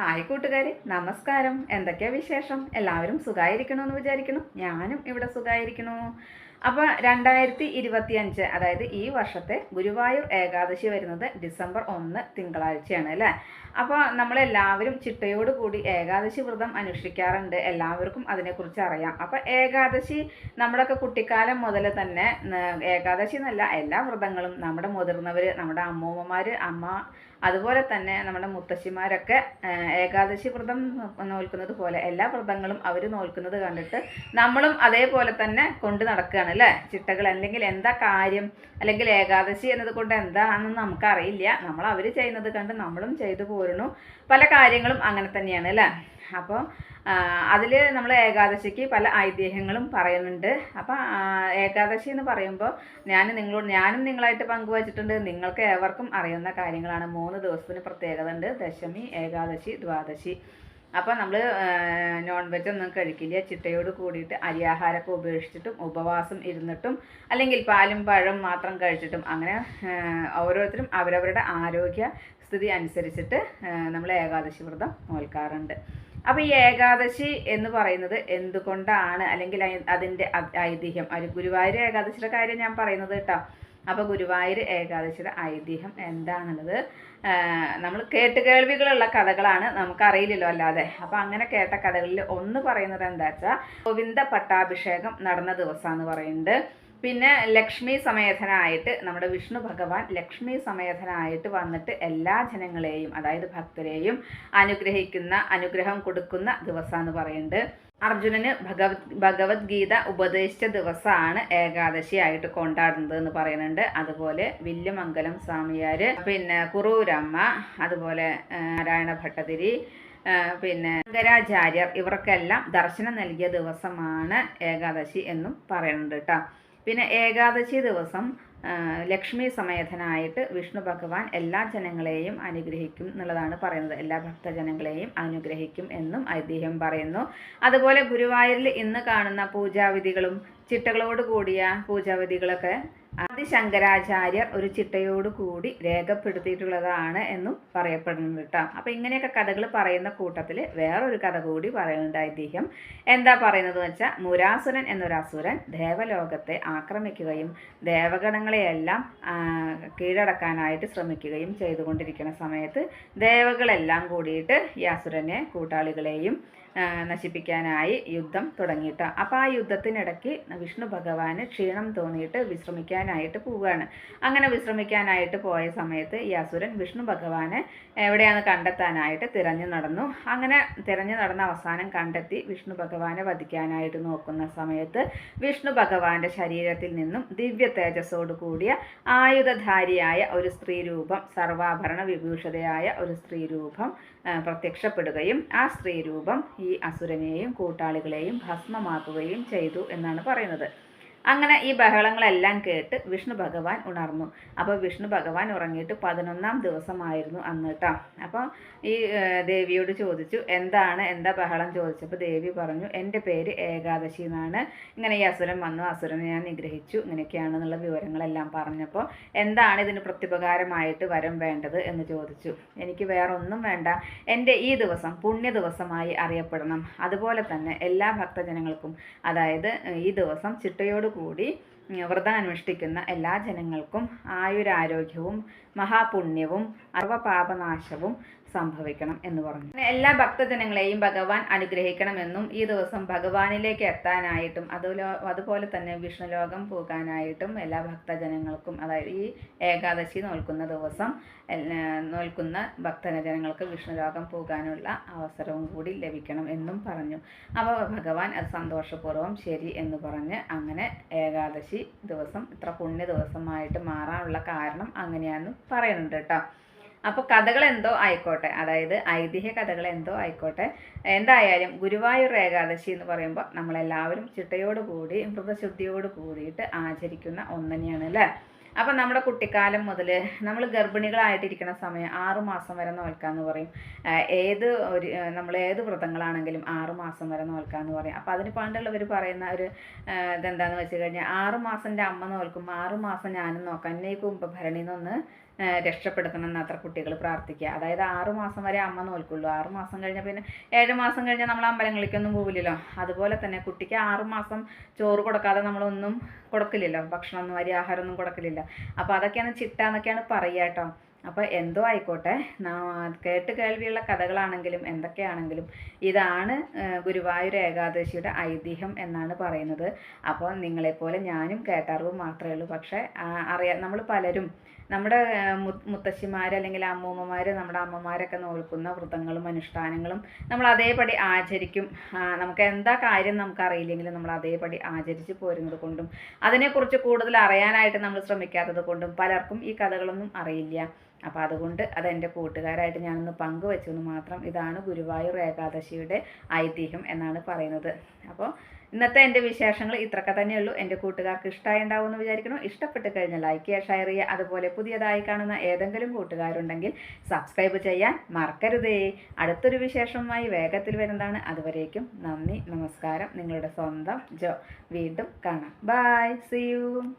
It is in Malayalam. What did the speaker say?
ഹായ് കൂട്ടുകാരി നമസ്കാരം. എന്തൊക്കെയാ വിശേഷം? എല്ലാവരും സുഖമായിരിക്കണോ എന്ന് വിചാരിക്കുന്നു. ഞാനും ഇവിടെ സുഖമായിരിക്കണു അപ്പോൾ രണ്ടായിരത്തി ഇരുപത്തി അഞ്ച് അതായത് ഈ വർഷത്തെ ഗുരുവായൂർ ഏകാദശി വരുന്നത് ഡിസംബർ ഒന്ന് തിങ്കളാഴ്ചയാണ് അല്ലേ? അപ്പോൾ നമ്മളെല്ലാവരും ചിട്ടയോട് കൂടി ഏകാദശി വ്രതം അനുഷ്ഠിക്കാറുണ്ട്. എല്ലാവർക്കും അതിനെക്കുറിച്ച് അറിയാം. അപ്പോൾ ഏകാദശി നമ്മുടെയൊക്കെ കുട്ടിക്കാലം മുതൽ തന്നെ ഏകാദശി എന്നല്ല എല്ലാ വ്രതങ്ങളും നമ്മുടെ മുതിർന്നവർ നമ്മുടെ അമ്മൂമ്മമാർ അമ്മ അതുപോലെ തന്നെ നമ്മുടെ മുത്തശ്ശിമാരൊക്കെ ഏകാദശി വ്രതം നോൽക്കുന്നത് പോലെ എല്ലാ വ്രതങ്ങളും അവർ നോൽക്കുന്നത് കണ്ടിട്ട് നമ്മളും അതേപോലെ തന്നെ കൊണ്ട് നടക്കുകയാണ് അല്ലേ? ചിട്ടകൾ അല്ലെങ്കിൽ എന്താ കാര്യം? അല്ലെങ്കിൽ ഏകാദശി എന്നത് കൊണ്ട് എന്താണെന്ന് നമുക്കറിയില്ല. നമ്മൾ അവർ ചെയ്യുന്നത് കണ്ട് നമ്മളും ചെയ്തു പോരുന്നു. പല കാര്യങ്ങളും അങ്ങനെ തന്നെയാണ് അല്ലേ? അപ്പോൾ അതിൽ നമ്മൾ ഏകാദശിക്ക് പല ഐതിഹ്യങ്ങളും പറയുന്നുണ്ട്. അപ്പോൾ ഏകാദശി എന്ന് പറയുമ്പോൾ ഞാൻ നിങ്ങളോട് ഞാനും നിങ്ങളായിട്ട് പങ്കുവച്ചിട്ടുണ്ട്. നിങ്ങൾക്ക് ഏവർക്കും അറിയുന്ന കാര്യങ്ങളാണ്. മൂന്ന് ദിവസത്തിന് പ്രത്യേകത ഉണ്ട്. ദശമി ഏകാദശി ദ്വാദശി. അപ്പോൾ നമ്മൾ നോൺ വെജ് ഒന്നും കഴിക്കില്ല. ചിട്ടയോട് കൂടിയിട്ട് അരിയാഹാരമൊക്കെ ഉപേക്ഷിച്ചിട്ടും ഉപവാസം ഇരുന്നിട്ടും അല്ലെങ്കിൽ പാലും പഴം മാത്രം കഴിച്ചിട്ടും അങ്ങനെ ഓരോരുത്തരും അവരവരുടെ ആരോഗ്യ സ്ഥിതി അനുസരിച്ചിട്ട് നമ്മൾ ഏകാദശി വ്രതം നോൽക്കാറുണ്ട്. അപ്പോൾ ഈ ഏകാദശി എന്ന് പറയുന്നത് എന്തുകൊണ്ടാണ്? അല്ലെങ്കിൽ അതിന്റെ ഐതിഹ്യം. ഒരു ഗുരുവായൂർ ഏകാദശിയുടെ കാര്യം ഞാൻ പറയുന്നത് കേട്ടോ. അപ്പോൾ ഗുരുവായൂർ ഏകാദശിയുടെ ഐതിഹ്യം എന്താണെന്നുള്ളത് നമ്മൾ കേട്ട് കേൾവികളുള്ള കഥകളാണ് നമുക്കറിയില്ലല്ലോ അല്ലാതെ. അപ്പോൾ അങ്ങനെ കേട്ട കഥകളിൽ ഒന്ന് പറയുന്നത് എന്താ വെച്ചാൽ ഗോവിന്ദ പട്ടാഭിഷേകം നടന്ന ദിവസമാണെന്ന് പറയുന്നുണ്ട്. പിന്നെ ലക്ഷ്മി സമേതനായിട്ട് നമ്മുടെ വിഷ്ണു ഭഗവാൻ ലക്ഷ്മി സമേതനായിട്ട് വന്നിട്ട് എല്ലാ ജനങ്ങളെയും അതായത് ഭക്തരെയും അനുഗ്രഹിക്കുന്ന അനുഗ്രഹം കൊടുക്കുന്ന ദിവസമാണെന്ന് പറയുന്നുണ്ട്. അർജുനന് ഭഗവത് ഭഗവത്ഗീത ഉപദേശിച്ച ദിവസമാണ് ഏകാദശി ആയിട്ട് കൊണ്ടാടുന്നത് എന്ന് പറയുന്നുണ്ട്. അതുപോലെ വില്യമംഗലം സ്വാമിയാര് പിന്നെ കുറൂരമ്മ അതുപോലെ നാരായണ ഭട്ടതിരി പിന്നെ ശങ്കരാചാര്യർ ഇവർക്കെല്ലാം ദർശനം നൽകിയ ദിവസമാണ് ഏകാദശി എന്നും പറയുന്നുണ്ട് കേട്ടോ. പിന്നെ ഏകാദശി ദിവസം ലക്ഷ്മി സമേതനായിട്ട് വിഷ്ണു ഭഗവാൻ എല്ലാ ജനങ്ങളെയും അനുഗ്രഹിക്കും എന്നുള്ളതാണ് പറയുന്നത്. എല്ലാ ഭക്തജനങ്ങളെയും അനുഗ്രഹിക്കും എന്നും ഐതിഹ്യം പറയുന്നു. അതുപോലെ ഗുരുവായൂരിൽ ഇന്ന് കാണുന്ന പൂജാവിധികളും ചിട്ടകളോട് കൂടിയ പൂജാവിധികളൊക്കെ ആദി ശങ്കരാചാര്യർ ഒരു ചിട്ടയോട് കൂടി രേഖപ്പെടുത്തിയിട്ടുള്ളതാണ് എന്നും പറയപ്പെടുന്നുണ്ട് കേട്ടോ. അപ്പോൾ ഇങ്ങനെയൊക്കെ കഥകൾ പറയുന്ന കൂട്ടത്തിൽ വേറൊരു കഥ കൂടി പറയുന്നുണ്ട് ഐതിഹ്യം. എന്താ പറയുന്നത് വെച്ചാൽ മുരാസുരൻ എന്നൊരു അസുരൻ ദേവലോകത്തെ ആക്രമിക്കുകയും ദേവഗണങ്ങളെയെല്ലാം കീഴടക്കാനായിട്ട് ശ്രമിക്കുകയും ചെയ്തുകൊണ്ടിരിക്കുന്ന സമയത്ത് ദേവകളെല്ലാം കൂടിയിട്ട് ഈ അസുരനെ കൂട്ടാളികളെയും നശിപ്പിക്കാനായി യുദ്ധം തുടങ്ങിയിട്ട് അപ്പോൾ ആ യുദ്ധത്തിനിടയ്ക്ക് വിഷ്ണു ഭഗവാന് ക്ഷീണം തോന്നിയിട്ട് വിശ്രമിക്കാനായിട്ട് പോവുകയാണ്. അങ്ങനെ വിശ്രമിക്കാനായിട്ട് പോയ സമയത്ത് ഈ അസുരൻ വിഷ്ണു ഭഗവാനെ എവിടെയാണ് കണ്ടെത്താനായിട്ട് തിരഞ്ഞു നടന്നു. അങ്ങനെ തിരഞ്ഞു നടന്ന അവസാനം കണ്ടെത്തി വിഷ്ണു ഭഗവാനെ വധിക്കാനായിട്ട് നോക്കുന്ന സമയത്ത് വിഷ്ണു ഭഗവാന്റെ ശരീരത്തിൽ നിന്നും ദിവ്യ തേജസ്സോട് കൂടിയ ആയുധധാരിയായ ഒരു സ്ത്രീ രൂപം സർവാഭരണ വിഭൂഷതയായ ഒരു സ്ത്രീ രൂപം പ്രത്യക്ഷപ്പെടുകയും ആ സ്ത്രീ രൂപം ഈ അസുരനെയും കൂട്ടാളികളെയും ഭസ്മമാക്കുകയും ചെയ്തു എന്നാണ് പറയുന്നത്. അങ്ങനെ ഈ ബഹളങ്ങളെല്ലാം കേട്ട് വിഷ്ണു ഭഗവാൻ ഉണർന്നു. അപ്പോൾ വിഷ്ണു ഭഗവാൻ ഉറങ്ങിയിട്ട് പതിനൊന്നാം ദിവസമായിരുന്നു അന്ന് കേട്ടോ അപ്പോൾ ഈ ദേവിയോട് ചോദിച്ചു എന്താണ്? എന്താ ബഹളം? ചോദിച്ചപ്പോൾ ദേവി പറഞ്ഞു എന്റെ പേര് ഏകാദശി എന്നാണ്. ഇങ്ങനെ ഈ അസുരൻ വന്നു അസുരനെ ഞാൻ നിഗ്രഹിച്ചു ഇങ്ങനെയൊക്കെയാണ് എന്നുള്ള വിവരങ്ങളെല്ലാം പറഞ്ഞപ്പോൾ എന്താണ് ഇതിന് പ്രത്യുപകാരമായിട്ട് വരം വേണ്ടത്? എന്ന് ചോദിച്ചു. എനിക്ക് വേറെ ഒന്നും വേണ്ട. എന്റെ ഈ ദിവസം പുണ്യ ദിവസമായി അറിയപ്പെടണം. അതുപോലെ തന്നെ എല്ലാ ഭക്തജനങ്ങൾക്കും അതായത് ഈ ദിവസം ചിട്ടയോടുകൂടി ഉം, വ്രതം അനുഷ്ഠിക്കുന്ന എല്ലാ ജനങ്ങൾക്കും ആയുരാരോഗ്യവും മഹാപുണ്യവും അർവപാപനാശവും സംഭവിക്കണം എന്ന് പറഞ്ഞു. എല്ലാ ഭക്തജനങ്ങളെയും ഭഗവാൻ അനുഗ്രഹിക്കണമെന്നും ഈ ദിവസം ഭഗവാനിലേക്ക് എത്താനായിട്ടും അതുലോ അതുപോലെ തന്നെ വിഷ്ണുലോകം പോകാനായിട്ടും എല്ലാ ഭക്തജനങ്ങൾക്കും അതായത് ഈ ഏകാദശി നോൽക്കുന്ന ദിവസം നോൽക്കുന്ന ഭക്തജനങ്ങൾക്ക് വിഷ്ണുലോകം പോകാനുള്ള അവസരവും കൂടി ലഭിക്കണം എന്നും പറഞ്ഞു. അപ്പോൾ ഭഗവാൻ അത് സന്തോഷപൂർവം ശരി എന്ന് പറഞ്ഞ് അങ്ങനെ ഏകാദശി ദിവസം ഇത്ര പുണ്യ ദിവസമായിട്ട് മാറാനുള്ള കാരണം അങ്ങനെയാണെന്ന് പറയുന്നുണ്ട് കേട്ടോ. അപ്പോൾ കഥകൾ എന്തോ ആയിക്കോട്ടെ. അതായത് ഐതിഹ്യ കഥകൾ എന്തോ ആയിക്കോട്ടെ. എന്തായാലും ഗുരുവായൂർ ഏകാദശി എന്ന് പറയുമ്പോൾ നമ്മളെല്ലാവരും ചിട്ടയോട് കൂടി മൃതശുദ്ധിയോട് കൂടിയിട്ട് ആചരിക്കുന്ന ഒന്നിനെയാണ് അല്ലേ? അപ്പം നമ്മുടെ കുട്ടിക്കാലം മുതൽ നമ്മൾ ഗർഭിണികളായിട്ടിരിക്കുന്ന സമയം ആറു മാസം വരെ നോൽക്കാന്ന് പറയും. ഏത് ഒരു നമ്മൾ ഏത് വ്രതങ്ങളാണെങ്കിലും ആറു മാസം വരെ നോൽക്കാന്ന് പറയും. അപ്പം അതിന് പണ്ടുള്ളവർ പറയുന്ന ഒരു ഇതെന്താന്ന് വെച്ച് കഴിഞ്ഞാൽ ആറു മാസം എന്റെ അമ്മ നോൽക്കും ആറു മാസം ഞാനും നോക്കാം. എന്നെ ഏഹ്, രക്ഷപ്പെടുത്തണം എന്ന് അത്ര കുട്ടികൾ പ്രാർത്ഥിക്കുക. അതായത് ആറ് മാസം വരെ അമ്മ നോൽക്കുള്ളൂ. ആറ് മാസം കഴിഞ്ഞാൽ പിന്നെ ഏഴ് മാസം കഴിഞ്ഞാൽ നമ്മൾ അമ്പലങ്ങളിലേക്കൊന്നും പോവില്ലല്ലോ. അതുപോലെ തന്നെ കുട്ടിക്ക് ആറ് മാസം ചോറ് കൊടുക്കാതെ നമ്മളൊന്നും കൊടുക്കില്ലല്ലോ. ഭക്ഷണമൊന്നും അരി ആഹാരമൊന്നും കൊടുക്കില്ലല്ലോ. അപ്പോൾ അതൊക്കെയാണ് ചിട്ട എന്നൊക്കെയാണ് പറയുക കേട്ടോ. അപ്പോൾ എന്തോ ആയിക്കോട്ടെ. കേട്ട് കേൾവിയുള്ള കഥകളാണെങ്കിലും എന്തൊക്കെയാണെങ്കിലും ഇതാണ് ഗുരുവായൂർ ഏകാദശിയുടെ ഐതിഹ്യം എന്നാണ് പറയുന്നത്. അപ്പോൾ നിങ്ങളെപ്പോലെ ഞാനും കേട്ടറിവ് മാത്രമേ ഉള്ളൂ. പക്ഷേ അറിയാം നമ്മൾ പലരും നമ്മുടെ മുത്തശ്ശിമാർ അല്ലെങ്കിൽ അമ്മൂമ്മമാർ നമ്മുടെ അമ്മമാരൊക്കെ നോൽക്കുന്ന വ്രതങ്ങളും അനുഷ്ഠാനങ്ങളും നമ്മൾ അതേപടി ആചരിക്കും. നമുക്ക് എന്താ കാര്യം നമുക്ക് അറിയില്ലെങ്കിലും നമ്മൾ അതേപടി ആചരിച്ച് പോരുന്നത് കൊണ്ടും അതിനെക്കുറിച്ച് കൂടുതൽ അറിയാനായിട്ട് നമ്മൾ ശ്രമിക്കാത്തത് കൊണ്ടും പലർക്കും ഈ കഥകളൊന്നും അറിയില്ല. അപ്പോൾ അതുകൊണ്ട് അത് എന്റെ കൂട്ടുകാരായിട്ട് ഞാനൊന്ന് പങ്കുവെച്ചു എന്ന് മാത്രം ഇതാണ് ഗുരുവായൂർ ഏകാദശിയുടെ ഐതിഹ്യം എന്നാണ് പറയുന്നത്. അപ്പോൾ ഇന്നത്തെ എന്റെ വിശേഷങ്ങൾ ഇത്രയൊക്കെ തന്നെയുള്ളൂ. എന്റെ കൂട്ടുകാർക്ക് ഇഷ്ടമായി ഉണ്ടാവുമെന്ന് വിചാരിക്കുന്നു. ഇഷ്ടപ്പെട്ട് കഴിഞ്ഞാൽ ലൈക്ക് ചെയ്യുക ഷെയർ ചെയ്യുക. അതുപോലെ പുതിയതായി കാണുന്ന ഏതെങ്കിലും കൂട്ടുകാരുണ്ടെങ്കിൽ സബ്സ്ക്രൈബ് ചെയ്യാൻ മറക്കരുതേ. അടുത്തൊരു വിശേഷവുമായി വേഗത്തിൽ വരുന്നതാണ്. അതുവരേക്കും നന്ദി നമസ്കാരം. നിങ്ങളുടെ സ്വന്തം ജോ. വീണ്ടും കാണാം. Bye C U